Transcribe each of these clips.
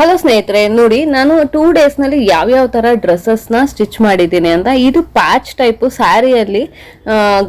Hello ಸ್ನೇಹಿತರೆ, ನೋಡಿ ನಾನು ಟೂ ಡೇಸ್ನಲ್ಲಿ ಯಾವ್ಯಾವ ಥರ ಡ್ರೆಸ್ಸಸ್ನ ಸ್ಟಿಚ್ ಮಾಡಿದ್ದೀನಿ ಅಂತ, ಇದು ಪ್ಯಾಚ್ ಟೈಪು ಸ್ಯಾರಿಯಲ್ಲಿ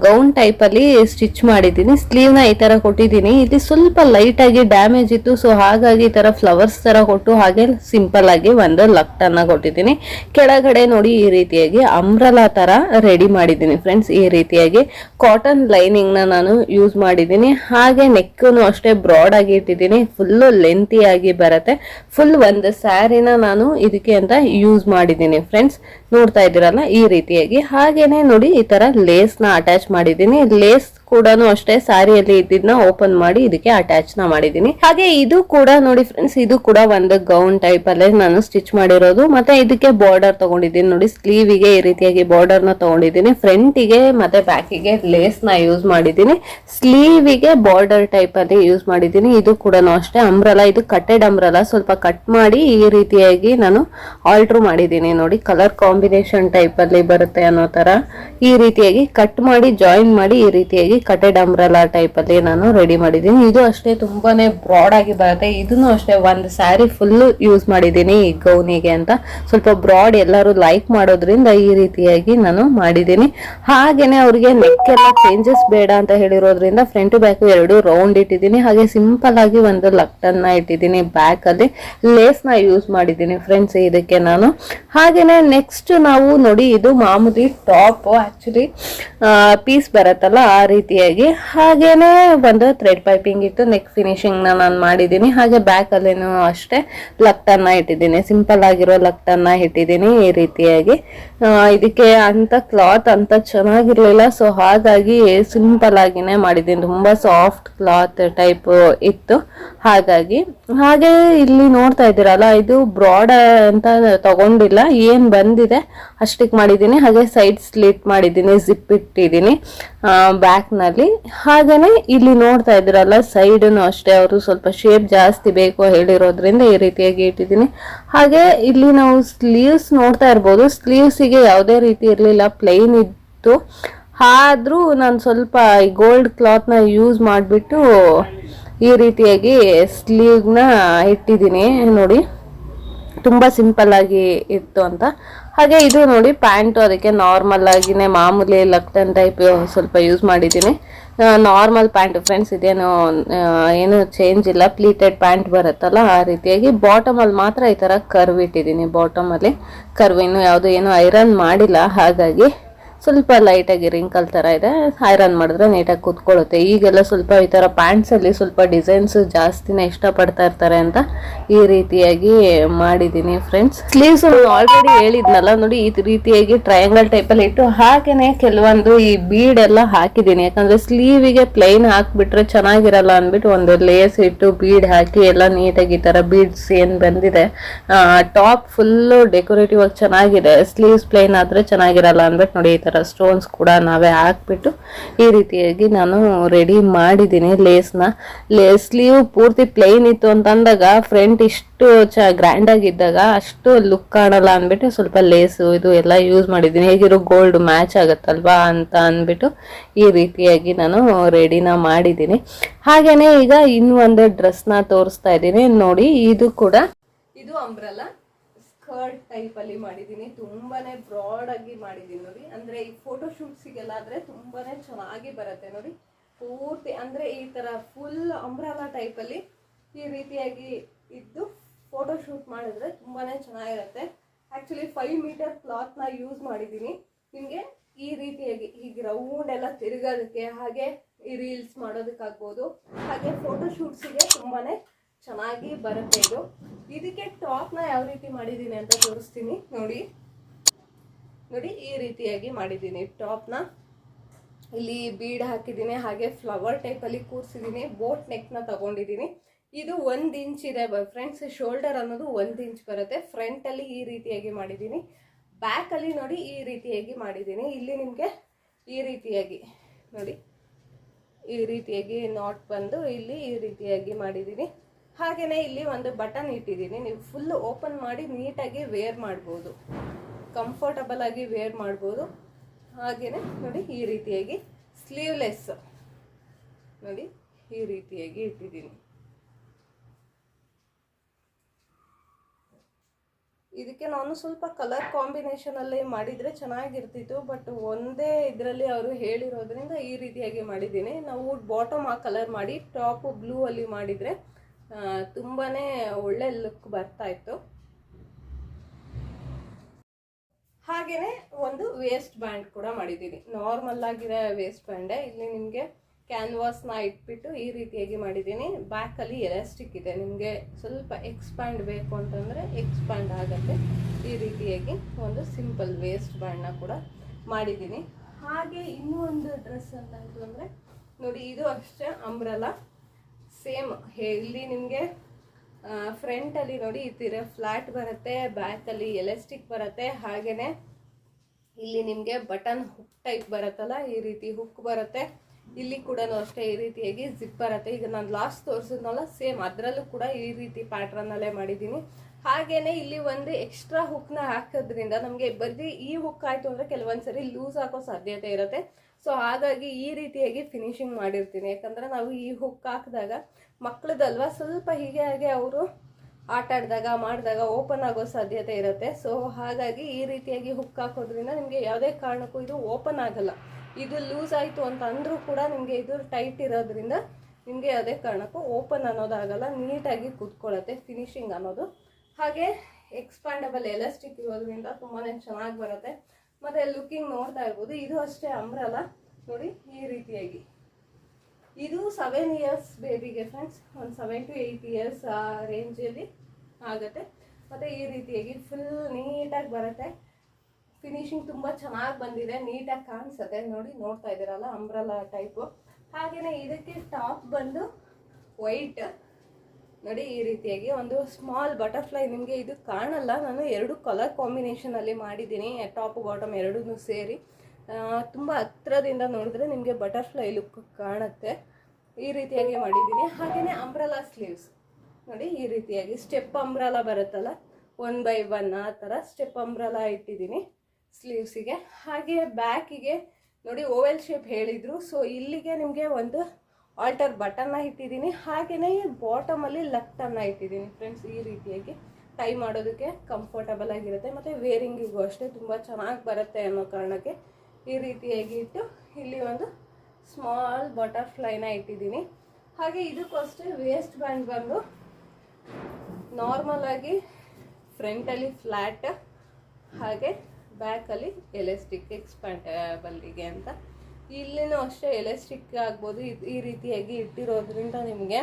ಗೌನ್ ಟೈಪಲ್ಲಿ ಸ್ಟಿಚ್ ಮಾಡಿದ್ದೀನಿ. ಸ್ಲೀವ್ನ ಈ ಥರ ಕೊಟ್ಟಿದ್ದೀನಿ. ಇಲ್ಲಿ ಸ್ವಲ್ಪ ಲೈಟಾಗಿ ಡ್ಯಾಮೇಜ್ ಇತ್ತು ಸೊ ಹಾಗಾಗಿ ಈ ಥರ ಫ್ಲವರ್ಸ್ ಥರ ಕೊಟ್ಟು ಹಾಗೆ ಸಿಂಪಲ್ ಆಗಿ ಒಂದು ಲಕ್ಟನ್ನ ಕೊಟ್ಟಿದ್ದೀನಿ. ಕೆಳಗಡೆ ನೋಡಿ ಈ ರೀತಿಯಾಗಿ ಅಂಬ್ರಲಾ ಥರ ರೆಡಿ ಮಾಡಿದ್ದೀನಿ ಫ್ರೆಂಡ್ಸ್ ಈ ರೀತಿಯಾಗಿ ಕಾಟನ್ ಲೈನಿಂಗ್ನ ನಾನು ಯೂಸ್ ಮಾಡಿದ್ದೀನಿ. ಹಾಗೆ ನೆಕ್ಕನ್ನು ಅಷ್ಟೇ ಬ್ರಾಡ್ ಆಗಿ ಇಟ್ಟಿದ್ದೀನಿ. ಫುಲ್ಲು ಲೆಂತಿಯಾಗಿ ಬರುತ್ತೆ. ಫುಲ್ ಒಂದು ಸ್ಯಾರಿನ ನಾನು ಇದಕ್ಕೆ ಅಂತ ಯೂಸ್ ಮಾಡಿದ್ದೀನಿ ಫ್ರೆಂಡ್ಸ್ ನೋಡ್ತಾ ಇದ್ದೀರಲ್ಲ ಈ ರೀತಿಯಾಗಿ. ಹಾಗೇನೆ ನೋಡಿ ಈ ತರ ಲೇಸ್ನ ಅಟ್ಯಾಚ್ ಮಾಡಿದ್ದೀನಿ. ಲೇಸ್ ಕೂಡ ಅಷ್ಟೇ ಸ್ಯಾರಿಯಲ್ಲಿ ಇದ್ದಿದ್ನ ಓಪನ್ ಮಾಡಿ ಇದಕ್ಕೆ ಅಟ್ಯಾಚ್ನ ಮಾಡಿದ್ದೀನಿ. ಹಾಗೆ ಇದು ಕೂಡ ನೋಡಿ ಫ್ರೆಂಡ್ಸ್ ಇದು ಕೂಡ ಒಂದು ಗೌನ್ ಟೈಪ್ ಅಲ್ಲೇ ನಾನು ಸ್ಟಿಚ್ ಮಾಡಿರೋದು. ಮತ್ತೆ ಇದಕ್ಕೆ ಬಾರ್ಡರ್ ತಗೊಂಡಿದ್ದೀನಿ. ನೋಡಿ ಸ್ಲೀವ್ಗೆ ಈ ರೀತಿಯಾಗಿ ಬಾರ್ಡರ್ನ ತಗೊಂಡಿದ್ದೀನಿ. ಫ್ರಂಟ್ಗೆ ಮತ್ತೆ ಬ್ಯಾಕ್ಗೆ ಲೇಸ್ನ ಯೂಸ್ ಮಾಡಿದ್ದೀನಿ. ಸ್ಲೀವ್ಗೆ ಬಾರ್ಡರ್ ಟೈಪ್ ಅಲ್ಲಿ ಯೂಸ್ ಮಾಡಿದ್ದೀನಿ. ಇದು ಕೂಡ ಅಷ್ಟೇ ಅಂಬ್ರಲ್ಲ ಇದು ಕಟ್ಟೆಡ್ ಅಂಬ್ರಲ್ಲ ಸ್ವಲ್ಪ ಕಟ್ ಮಾಡಿ ಈ ರೀತಿಯಾಗಿ ನಾನು ಆಲ್ಟ್ರು ಮಾಡಿದ್ದೀನಿ. ನೋಡಿ ಕಲರ್ ಕಾಂಬಿನೇಷನ್ ಟೈಪ್ ಅಲ್ಲಿ ಬರುತ್ತೆ ಅನ್ನೋ ತರ. ಈ ರೀತಿಯಾಗಿ ಕಟ್ ಮಾಡಿ ಜಾಯಿನ್ ಮಾಡಿ ಈ ರೀತಿಯಾಗಿ ಕಟೆಡ್ ಅಂಬ್ರಲಾ ಟೈಪ್ ಅಲ್ಲಿ ನಾನು ರೆಡಿ ಮಾಡಿದ್ದೀನಿ. ಇದು ಅಷ್ಟೇ ತುಂಬಾನೇ ಬ್ರಾಡ್ ಆಗಿ ಬರುತ್ತೆ. ಇದನ್ನು ಅಷ್ಟೇ ಒಂದು ಸ್ಯಾರಿ ಫುಲ್ ಯೂಸ್ ಮಾಡಿದ್ದೀನಿ ಈ ಗೌನಿಗೆ ಅಂತ. ಸ್ವಲ್ಪ ಬ್ರಾಡ್ ಎಲ್ಲರೂ ಲೈಕ್ ಮಾಡೋದ್ರಿಂದ ಈ ರೀತಿಯಾಗಿ ನಾನು ಮಾಡಿದ್ದೀನಿ. ಹಾಗೇನೆ ಅವ್ರಿಗೆ ನೆಕ್ ಎಲ್ಲ ಚೇಂಜಸ್ ಬೇಡ ಅಂತ ಹೇಳಿರೋದ್ರಿಂದ ಫ್ರಂಟ್ ಬ್ಯಾಕ್ ಎರಡು ರೌಂಡ್ ಇಟ್ಟಿದ್ದೀನಿ. ಹಾಗೆ ಸಿಂಪಲ್ ಆಗಿ ಒಂದು ಲಕ್ಟನ್ನ ಇಟ್ಟಿದ್ದೀನಿ ಬ್ಯಾಕ್ ಅಲ್ಲಿ. ಲೇಸ್ನ ಯೂಸ್ ಮಾಡಿದ್ದೀನಿ ಫ್ರೆಂಡ್ಸ್ ಇದಕ್ಕೆ ನಾನು. ಹಾಗೇನೆ ನೆಕ್ಸ್ಟ್ ನಾವು ನೋಡಿ ಇದು ಮಾಮೂಲಿ ಟಾಪ್ ಆಕ್ಚುಲಿ ಪೀಸ್ ಬರುತ್ತಲ್ಲ ಆ ರೀತಿಯಾಗಿ. ಹಾಗೇನೆ ಒಂದು ಥ್ರೆಡ್ ಪೈಪಿಂಗ್ ಇತ್ತು ನೆಕ್ ಫಿನಿಶಿಂಗ್ ನಾನು ಮಾಡಿದ್ದೀನಿ. ಹಾಗೆ ಬ್ಯಾಕ್ ಅಷ್ಟೇ ಲಕ್ಟನ್ನ ಇಟ್ಟಿದ್ದೀನಿ. ಸಿಂಪಲ್ ಆಗಿರೋ ಲಕ್ಟನ್ನ ಇಟ್ಟಿದ್ದೀನಿ ಈ ರೀತಿಯಾಗಿ. ಇದಕ್ಕೆ ಅಂತ ಕ್ಲಾತ್ ಅಂತ ಚೆನ್ನಾಗಿರ್ಲಿಲ್ಲ. ಸೊ ಹಾಗಾಗಿ ಸಿಂಪಲ್ ಆಗಿನೇ ಮಾಡಿದ್ದೀನಿ. ತುಂಬಾ ಸಾಫ್ಟ್ ಕ್ಲಾತ್ ಟೈಪ್ ಇತ್ತು. ಹಾಗಾಗಿ, ಹಾಗೆ ಇಲ್ಲಿ ನೋಡ್ತಾ ಇದ್ದೀರಲ್ಲ, ಇದು ಬ್ರಾಡ್ ಅಂತ ತಗೊಂಡಿಲ್ಲ. ಏನ್ ಬಂದಿದೆ ಅಷ್ಟಕ್ಕೆ ಮಾಡಿದ್ದೀನಿ. ಹಾಗೆ ಸೈಡ್ ಸ್ಲಿಟ್ ಮಾಡಿದ್ದೀನಿ ಜಿಪ್ ಇಟ್ಟಿದ್ದೀನಿ ಬ್ಯಾಕ್ನಲ್ಲಿ ಹಾಗೇನೆ ಇಲ್ಲಿ ನೋಡ್ತಾ ಇದ್ದೀರಲ್ಲ ಸೈಡ್ ಅಷ್ಟೇ. ಅವರು ಸ್ವಲ್ಪ ಶೇಪ್ ಜಾಸ್ತಿ ಬೇಕು ಹೇಳಿರೋದ್ರಿಂದ ಈ ರೀತಿಯಾಗಿ ಇಟ್ಟಿದ್ದೀನಿ. ಹಾಗೆ ಇಲ್ಲಿ ನಾವು ಸ್ಲೀವ್ಸ್ ನೋಡ್ತಾ ಇರ್ಬೋದು. ಸ್ಲೀವ್ಸಿಗೆ ಯಾವುದೇ ರೀತಿ ಇರಲಿಲ್ಲ ಪ್ಲೈನ್ ಇತ್ತು. ಆದರೂ ನಾನು ಸ್ವಲ್ಪ ಈ ಗೋಲ್ಡ್ ಕ್ಲಾತ್ನ ಯೂಸ್ ಮಾಡಿಬಿಟ್ಟು ಈ ರೀತಿಯಾಗಿ ಸ್ಲೀವ್ನ ಇಟ್ಟಿದ್ದೀನಿ. ನೋಡಿ, ತುಂಬ ಸಿಂಪಲ್ ಆಗಿ ಇತ್ತು ಅಂತ. ಹಾಗೆ ಇದು ನೋಡಿ ಪ್ಯಾಂಟು, ಅದಕ್ಕೆ ನಾರ್ಮಲ್ ಆಗಿನೇ ಮಾಮೂಲಿ ಲಕ್ಟನ್ ಟೈಪ್ ಸ್ವಲ್ಪ ಯೂಸ್ ಮಾಡಿದ್ದೀನಿ. ನಾರ್ಮಲ್ ಪ್ಯಾಂಟ್ ಫ್ರೆಂಡ್ಸ್ ಇದೇನು ಏನು ಚೇಂಜ್ ಇಲ್ಲ. ಪ್ಲೀಟೆಡ್ ಪ್ಯಾಂಟ್ ಬರುತ್ತಲ್ಲ, ಆ ರೀತಿಯಾಗಿ ಬಾಟಮಲ್ಲಿ ಮಾತ್ರ ಈ ಥರ ಕರ್ವ್ ಇಟ್ಟಿದ್ದೀನಿ. ಬಾಟಮಲ್ಲಿ ಕರ್ವ್ ಇನ್ನು ಯಾವುದು ಏನು ಐರನ್ ಮಾಡಿಲ್ಲ. ಹಾಗಾಗಿ ಸ್ವಲ್ಪ ಲೈಟಾಗಿ ರಿಂಕಲ್ ಥರ ಇದೆ. ಐರನ್ ಮಾಡಿದ್ರೆ ನೀಟಾಗಿ ಕೂತ್ಕೊಳ್ಳುತ್ತೆ. ಈಗೆಲ್ಲ ಸ್ವಲ್ಪ ಈ ಥರ ಪ್ಯಾಂಟ್ಸಲ್ಲಿ ಸ್ವಲ್ಪ ಡಿಸೈನ್ಸ್ ಜಾಸ್ತಿನೇ ಇಷ್ಟಪಡ್ತಾ ಇರ್ತಾರೆ ಅಂತ ಈ ರೀತಿಯಾಗಿ ಮಾಡಿದ್ದೀನಿ ಫ್ರೆಂಡ್ಸ್ ಸ್ಲೀವ್ಸ್ ಆಲ್ರೆಡಿ ಹೇಳಿದ್ನಲ್ಲ, ನೋಡಿ ಈ ರೀತಿಯಾಗಿ ಟ್ರಯಾಂಗಲ್ ಟೈಪಲ್ಲಿ ಇಟ್ಟು ಹಾಗೇನೆ ಕೆಲವೊಂದು ಈ ಬೀಡ್ ಎಲ್ಲ ಹಾಕಿದ್ದೀನಿ. ಯಾಕಂದ್ರೆ ಸ್ಲೀವಿಗೆ ಪ್ಲೈನ್ ಹಾಕಿಬಿಟ್ರೆ ಚೆನ್ನಾಗಿರಲ್ಲ ಅಂದ್ಬಿಟ್ಟು ಒಂದು ಲೇಸ್ ಇಟ್ಟು ಬೀಡ್ ಹಾಕಿ ಎಲ್ಲ ನೀಟಾಗಿ ಈ ಥರ ಬೀಡ್ಸ್ ಏನು ಬಂದಿದೆ ಟಾಪ್ ಫುಲ್ಲು ಡೆಕೋರೇಟಿವ್ ಆಗಿ ಚೆನ್ನಾಗಿದೆ. ಸ್ಲೀವ್ಸ್ ಪ್ಲೈನ್ ಆದರೆ ಚೆನ್ನಾಗಿರಲ್ಲ ಅಂದ್ಬಿಟ್ಟು ನೋಡಿ ಸ್ಟೋನ್ಸ್ ಕೂಡ ನಾವೇ ಹಾಕ್ಬಿಟ್ಟು ಈ ರೀತಿಯಾಗಿ ನಾನು ರೆಡಿ ಮಾಡಿದ್ದೀನಿ ಲೇಸ್ನ ಲೇ ಸ್ಲೀವ್ ಪೂರ್ತಿ ಪ್ಲೈನ್ ಇತ್ತು ಅಂತಂದಾಗ ಫ್ರಂಟ್ ಇಷ್ಟು ಚ ಗ್ರ್ಯಾಂಡ್ ಆಗಿದ್ದಾಗ ಅಷ್ಟು ಲುಕ್ ಕಾಣಲ್ಲ ಅಂದ್ಬಿಟ್ಟು ಸ್ವಲ್ಪ ಲೇಸು ಇದು ಎಲ್ಲ ಯೂಸ್ ಮಾಡಿದ್ದೀನಿ. ಹೇಗಿರೋ ಗೋಲ್ಡ್ ಮ್ಯಾಚ್ ಆಗುತ್ತಲ್ವಾ ಅಂತ ಅಂದ್ಬಿಟ್ಟು ಈ ರೀತಿಯಾಗಿ ನಾನು ರೆಡಿನ ಮಾಡಿದ್ದೀನಿ. ಹಾಗೇನೆ ಈಗ ಇನ್ನೂ ಒಂದು ಡ್ರೆಸ್ನ ತೋರಿಸ್ತಾ ಇದ್ದೀನಿ. ನೋಡಿ, ಇದು ಕೂಡ, ಇದು ಅಂಬ್ರಲ್ಲ ಸ್ಕರ್ಟ್ ಟೈಪ್ ಅಲ್ಲಿ ಮಾಡಿದ್ದೀನಿ. ಬ್ರಾಡ್ ಆಗಿ ಮಾಡಿದ್ದೀನಿ ನೋಡಿ. ಅಂದ್ರೆ ಈ ಫೋಟೋ ಶೂಟ್ಸಿಗೆಲ್ಲ ಆದ್ರೆ ತುಂಬಾನೇ ಚೆನ್ನಾಗಿ ಬರುತ್ತೆ ನೋಡಿ. ಪೂರ್ತಿ ಅಂದ್ರೆ ಈ ತರ ಫುಲ್ ಅಂಬ್ರಾಲ ಅಲ್ಲಿ ಈ ರೀತಿಯಾಗಿ ಇದ್ದು ಫೋಟೋ ಶೂಟ್ ಮಾಡಿದ್ರೆ ತುಂಬಾನೇ ಚೆನ್ನಾಗಿರುತ್ತೆ. ಆಕ್ಚುಲಿ ಫೈವ್ ಮೀಟರ್ ಕ್ಲಾತ್ನ ಯೂಸ್ ಮಾಡಿದ್ದೀನಿ. ನಿಮಗೆ ಈ ರೀತಿಯಾಗಿ ಹೀಗೆ ರೌಂಡ್ ಎಲ್ಲ ತಿರುಗೋದಕ್ಕೆ ಹಾಗೆ ಈ ರೀಲ್ಸ್ ಮಾಡೋದಕ್ಕಾಗ್ಬೋದು. ಹಾಗೆ ಫೋಟೋ ತುಂಬಾ ಚೆನ್ನಾಗಿ ಬರುತ್ತೆ ಇದು. ಇದಕ್ಕೆ ಟಾಪ್ನ ಯಾವ ರೀತಿ ಮಾಡಿದ್ದೀನಿ ಅಂತ ತೋರಿಸ್ತೀನಿ. ನೋಡಿ. ನೋಡಿ, ಈ ರೀತಿಯಾಗಿ ಮಾಡಿದ್ದೀನಿ. ಟಾಪ್ನ ಇಲ್ಲಿ ಬೀಡ್ ಹಾಕಿದ್ದೀನಿ, ಹಾಗೆ ಫ್ಲವರ್ ಟೈಪಲ್ಲಿ ಕೂರಿಸಿದ್ದೀನಿ. ಬೋಟ್ ನೆಕ್ನ ತಗೊಂಡಿದ್ದೀನಿ. ಇದು ಒಂದು ಇಂಚ್ ಇದೆ ಫ್ರೆಂಡ್ಸ್ ಶೋಲ್ಡರ್ ಅನ್ನೋದು ಒಂದು ಇಂಚ್ ಬರುತ್ತೆ. ಫ್ರಂಟಲ್ಲಿ ಈ ರೀತಿಯಾಗಿ ಮಾಡಿದ್ದೀನಿ. ಬ್ಯಾಕಲ್ಲಿ ನೋಡಿ, ಈ ರೀತಿಯಾಗಿ ಮಾಡಿದ್ದೀನಿ. ಇಲ್ಲಿ ನಿಮಗೆ ಈ ರೀತಿಯಾಗಿ, ನೋಡಿ. ಈ ರೀತಿಯಾಗಿ ನಾಟ್ ಬಂದು ಇಲ್ಲಿ ಈ ರೀತಿಯಾಗಿ ಮಾಡಿದ್ದೀನಿ. ಹಾಗೆಯೇ ಇಲ್ಲಿ ಒಂದು ಬಟನ್ ಇಟ್ಟಿದ್ದೀನಿ. ನೀವು ಫುಲ್ ಓಪನ್ ಮಾಡಿ ನೀಟಾಗಿ ವೇರ್ ಮಾಡ್ಬೋದು. ಕಂಫರ್ಟಬಲ್ ಆಗಿ ವೇರ್ ಮಾಡ್ಬೋದು. ಹಾಗೆಯೇ ನೋಡಿ ಈ ರೀತಿಯಾಗಿ ಸ್ಲೀವ್ಲೆಸ್ ನೋಡಿ ಈ ರೀತಿಯಾಗಿ ಇಟ್ಟಿದ್ದೀನಿ. ಇದಕ್ಕೆ ನಾನು ಸ್ವಲ್ಪ ಕಲರ್ ಕಾಂಬಿನೇಷನಲ್ಲಿ ಮಾಡಿದರೆ ಚೆನ್ನಾಗಿರ್ತಿತ್ತು ಬಟ್ ಒಂದೇ ಇದರಲ್ಲಿ ಅವರು ಹೇಳಿರೋದ್ರಿಂದ ಈ ರೀತಿಯಾಗಿ ಮಾಡಿದ್ದೀನಿ. ನಾವು ಬಾಟಮ್ ಆ ಕಲರ್ ಮಾಡಿ ಟಾಪು ಬ್ಲೂ ಅಲ್ಲಿ ಮಾಡಿದರೆ ತುಂಬಾ ಒಳ್ಳೆ ಲುಕ್ ಬರ್ತಾ ಇತ್ತು. ಹಾಗೆಯೇ ಒಂದು ವೇಸ್ಟ್ ಬ್ಯಾಂಡ್ ಕೂಡ ಮಾಡಿದ್ದೀನಿ ನಾರ್ಮಲ್ ಆಗಿರೋ ವೇಸ್ಟ್ ಬ್ಯಾಂಡೆ ಇಲ್ಲಿ ನಿಮಗೆ ಕ್ಯಾನ್ವಾಸ್ನ ಇಟ್ಬಿಟ್ಟು ಈ ರೀತಿಯಾಗಿ ಮಾಡಿದ್ದೀನಿ ಬ್ಯಾಕಲ್ಲಿ ಎಲಾಸ್ಟಿಕ್ ಇದೆ. ನಿಮಗೆ ಸ್ವಲ್ಪ ಎಕ್ಸ್ಪ್ಯಾಂಡ್ ಬೇಕು ಅಂತಂದರೆ ಎಕ್ಸ್ಪ್ಯಾಂಡ್ ಆಗುತ್ತೆ. ಈ ರೀತಿಯಾಗಿ ಒಂದು ಸಿಂಪಲ್ ವೇಸ್ಟ್ ಬ್ಯಾಂಡ್ನ ಕೂಡ ಮಾಡಿದ್ದೀನಿ ಹಾಗೆ ಇನ್ನೂ ಒಂದು ಡ್ರೆಸ್ ಅಂತ ಅಂತಂದರೆ ನೋಡಿ, ಇದು ಅಷ್ಟೇ ಅಂಬ್ರಲ್ಲ ಸೇಮ್ ಇಲ್ಲಿ ನಿಮಗೆ. ಫ್ರಂಟಲ್ಲಿ ನೋಡಿ, ಈ ತೀರ ಫ್ಲ್ಯಾಟ್ ಬರುತ್ತೆ ಬ್ಯಾಕಲ್ಲಿ ಎಲೆಸ್ಟಿಕ್ ಬರುತ್ತೆ ಹಾಗೆಯೇ ಇಲ್ಲಿ ನಿಮಗೆ ಬಟನ್ ಹುಕ್ ಟೈಪ್ ಬರುತ್ತಲ್ಲ, ಈ ರೀತಿ ಹುಕ್ ಬರುತ್ತೆ. ಇಲ್ಲಿ ಕೂಡ ಅಷ್ಟೇ ಈ ರೀತಿಯಾಗಿ ಜಿಪ್ ಬರುತ್ತೆ. ಈಗ ನಾನು ಲಾಸ್ಟ್ ತೋರಿಸಿದ್ನಲ್ಲ ಸೇಮ್ ಅದರಲ್ಲೂ ಕೂಡ ಈ ರೀತಿ ಪ್ಯಾಟ್ರನ್ನಲ್ಲೇ ಮಾಡಿದ್ದೀನಿ. ಹಾಗೇನೆ ಇಲ್ಲಿ ಒಂದು ಎಕ್ಸ್ಟ್ರಾ ಹುಕ್ನ ಹಾಕೋದ್ರಿಂದ ನಮಗೆ ಬರೀ ಈ ಹುಕ್ ಆಯಿತು ಅಂದರೆ ಕೆಲವೊಂದ್ಸರಿ ಲೂಸ್ ಹಾಕೋ ಸಾಧ್ಯತೆ ಇರುತ್ತೆ. ಸೊ ಹಾಗಾಗಿ ಈ ರೀತಿಯಾಗಿ ಫಿನಿಶಿಂಗ್ ಮಾಡಿರ್ತೀನಿ. ಯಾಕಂದರೆ ನಾವು ಈ ಹುಕ್ ಹಾಕಿದಾಗ ಮಕ್ಕಳದಲ್ವ ಸ್ವಲ್ಪ ಹೀಗೆ ಹಾಗೆ ಅವರು ಆಟ ಆಡಿದಾಗ, ಮಾಡಿದಾಗ ಓಪನ್ ಆಗೋ ಸಾಧ್ಯತೆ ಇರುತ್ತೆ. ಸೊ ಹಾಗಾಗಿ ಈ ರೀತಿಯಾಗಿ ಹುಕ್ ಹಾಕೋದ್ರಿಂದ ನಿಮಗೆ ಯಾವುದೇ ಕಾರಣಕ್ಕೂ ಇದು ಓಪನ್ ಆಗಲ್ಲ. ಇದು ಲೂಸ್ ಆಯಿತು ಅಂತ ಅಂದರೂ ಕೂಡ ನಿಮಗೆ ಇದು ಟೈಟ್ ಇರೋದ್ರಿಂದ ನಿಮಗೆ ಯಾವುದೇ ಕಾರಣಕ್ಕೂ ಓಪನ್ ಅನ್ನೋದಾಗಲ್ಲ, ನೀಟಾಗಿ ಕೂತ್ಕೊಳ್ಳುತ್ತೆ ಫಿನಿಶಿಂಗ್ ಅನ್ನೋದು. ಹಾಗೆ ಎಕ್ಸ್ಪಾಂಡಬಲ್ ಎಲಾಸ್ಟಿಕ್ ಇರೋದ್ರಿಂದ ತುಂಬಾ ಚೆನ್ನಾಗಿ ಬರುತ್ತೆ. ಮತ್ತು ಲುಕಿಂಗ್ ನೋಡ್ತಾ ಇರ್ಬೋದು. ಇದು ಅಷ್ಟೇ ಅಂಬ್ರಲ್ಲ ನೋಡಿ, ಈ ರೀತಿಯಾಗಿ. ಇದು ಸೆವೆನ್ ಇಯರ್ಸ್ ಬೇಬಿಗೆ ಫ್ರೆಂಡ್ಸ್ ಒಂದು ಸೆವೆನ್ ಟು ಏಯ್ಟ್ ಇಯರ್ಸ್ ಆ ರೇಂಜಲ್ಲಿ ಆಗುತ್ತೆ. ಮತ್ತು ಈ ರೀತಿಯಾಗಿ ಫುಲ್ ನೀಟಾಗಿ ಬರುತ್ತೆ. ಫಿನಿಶಿಂಗ್ ತುಂಬ ಚೆನ್ನಾಗಿ ಬಂದಿದೆ. ನೀಟಾಗಿ ಕಾಣಿಸುತ್ತೆ. ನೋಡಿ, ನೋಡ್ತಾ ಇದ್ದೀರಲ್ಲ ಅಂಬ್ರಲ್ಲ ಟೈಪು ಹಾಗೆಯೇ ಇದಕ್ಕೆ ಟಾಪ್ ಬಂದು ವೈಟ್ ನೋಡಿ, ಈ ರೀತಿಯಾಗಿ ಒಂದು ಸ್ಮಾಲ್ ಬಟರ್ಫ್ಲೈ ನಿಮಗೆ ಇದು ಕಾಣಲ್ಲ. ನಾನು ಎರಡು ಕಲರ್ ಕಾಂಬಿನೇಷನಲ್ಲಿ ಮಾಡಿದ್ದೀನಿ. ಟಾಪ್ ಬಾಟಮ್ ಎರಡೂ ಸೇರಿ. ತುಂಬ ಹತ್ರದಿಂದ ನೋಡಿದ್ರೆ ನಿಮಗೆ ಬಟರ್ಫ್ಲೈ ಲುಕ್ ಕಾಣುತ್ತೆ. ಈ ರೀತಿಯಾಗಿ ಮಾಡಿದ್ದೀನಿ. ಹಾಗೆಯೇ ಅಂಬ್ರಲಾ ಸ್ಲೀವ್ಸ್ ನೋಡಿ, ಈ ರೀತಿಯಾಗಿ ಸ್ಟೆಪ್ ಅಂಬ್ರಲ ಬರುತ್ತಲ್ಲ ಒನ್ ಬೈ ಒನ್ ಆ ಥರ ಸ್ಟೆಪ್ ಅಂಬ್ರಲ ಇಟ್ಟಿದ್ದೀನಿ ಸ್ಲೀವ್ಸಿಗೆ ಹಾಗೆ ಬ್ಯಾಕಿಗೆ ನೋಡಿ ಓವೆಲ್ ಶೇಪ್ ಹೇಳಿದರು. ಸೊ ಇಲ್ಲಿಗೆ ನಿಮಗೆ ಒಂದು ಆಲ್ಟರ್ ಬಟನ್ನ ಇಟ್ಟಿದ್ದೀನಿ ಹಾಗೆಯೇ ಬಾಟಮಲ್ಲಿ ಲಕ್ಟನ್ನು ಇಟ್ಟಿದ್ದೀನಿ ಫ್ರೆಂಡ್ಸ್ ಈ ರೀತಿಯಾಗಿ. ಟೈ ಮಾಡೋದಕ್ಕೆ ಕಂಫರ್ಟಬಲ್ ಆಗಿರುತ್ತೆ, ಮತ್ತು ವೇರಿಂಗಿಗೂ ಅಷ್ಟೇ ತುಂಬ ಚೆನ್ನಾಗಿ ಬರುತ್ತೆ ಅನ್ನೋ ಕಾರಣಕ್ಕೆ ಈ ರೀತಿಯಾಗಿ ಇಟ್ಟು ಇಲ್ಲಿ ಒಂದು ಸ್ಮಾಲ್ ಬಟರ್ಫ್ಲೈನ ಇಟ್ಟಿದ್ದೀನಿ. ಹಾಗೆ ಇದಕ್ಕೂ ಅಷ್ಟೇ ವೇಸ್ಟ್ ಬ್ಯಾಂಡ್ ಬಂದು ನಾರ್ಮಲ್ ಆಗಿ ಫ್ರಂಟಲ್ಲಿ ಫ್ಲ್ಯಾಟ್ ಹಾಗೆ ಬ್ಯಾಕಲ್ಲಿ ಎಲೆಸ್ಟಿಕ್ ಎಕ್ಸ್ಪ್ಯಾಂಡಬಲ್ಲಿಗೆ ಅಂತ ಇಲ್ಲಿನೂ ಅಷ್ಟೇ ಎಲೆಸ್ಟಿಕ್ ಆಗ್ಬೋದು. ಈ ರೀತಿಯಾಗಿ ಇಟ್ಟಿರೋದ್ರಿಂದ ನಿಮಗೆ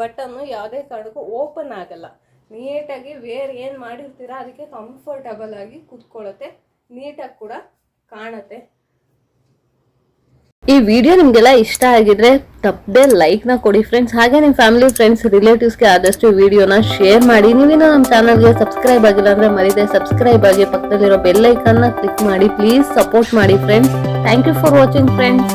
ಬಟನ್ನು ಯಾವುದೇ ಕಾರಣಕ್ಕೂ ಓಪನ್ ಆಗಲ್ಲ. ನೀಟಾಗಿ ವೇರ್ ಏನು ಮಾಡಿರ್ತೀರಾ ಅದಕ್ಕೆ ಕಂಫರ್ಟಬಲ್ ಆಗಿ ಕೂತ್ಕೊಳ್ಳುತ್ತೆ. ನೀಟಾಗಿ ಕೂಡ ಕಾಣುತ್ತೆ. ಈ ವಿಡಿಯೋ ನಿಮಗೆಲ್ಲ ಇಷ್ಟ ಆಗಿದ್ರೆ ತಪ್ಪದೆ ಲೈಕ್ನ ಕೊಡಿ ಫ್ರೆಂಡ್ಸ್ ಹಾಗೆ ನಿಮ್ಮ ಫ್ಯಾಮಿಲಿ ಫ್ರೆಂಡ್ಸ್ ರಿಲೇಟಿವ್ಸ್ಗೆ ಆದಷ್ಟು ವಿಡಿಯೋನ ಶೇರ್ ಮಾಡಿ. ನೀವೇನೋ ನಮ್ಮ ಚಾನಲ್ಗೆ ಸಬ್ಸ್ಕ್ರೈಬ್ ಆಗಿಲ್ಲ ಅಂದರೆ ಮರಿದೆ ಸಬ್ಸ್ಕ್ರೈಬ್ ಆಗಿ ಪಕ್ಕದಲ್ಲಿರೋ ಬೆಲ್ಲೈಕನ್ನ ಕ್ಲಿಕ್ ಮಾಡಿ. ಪ್ಲೀಸ್ ಸಪೋರ್ಟ್ ಮಾಡಿ friends thank you for watching friends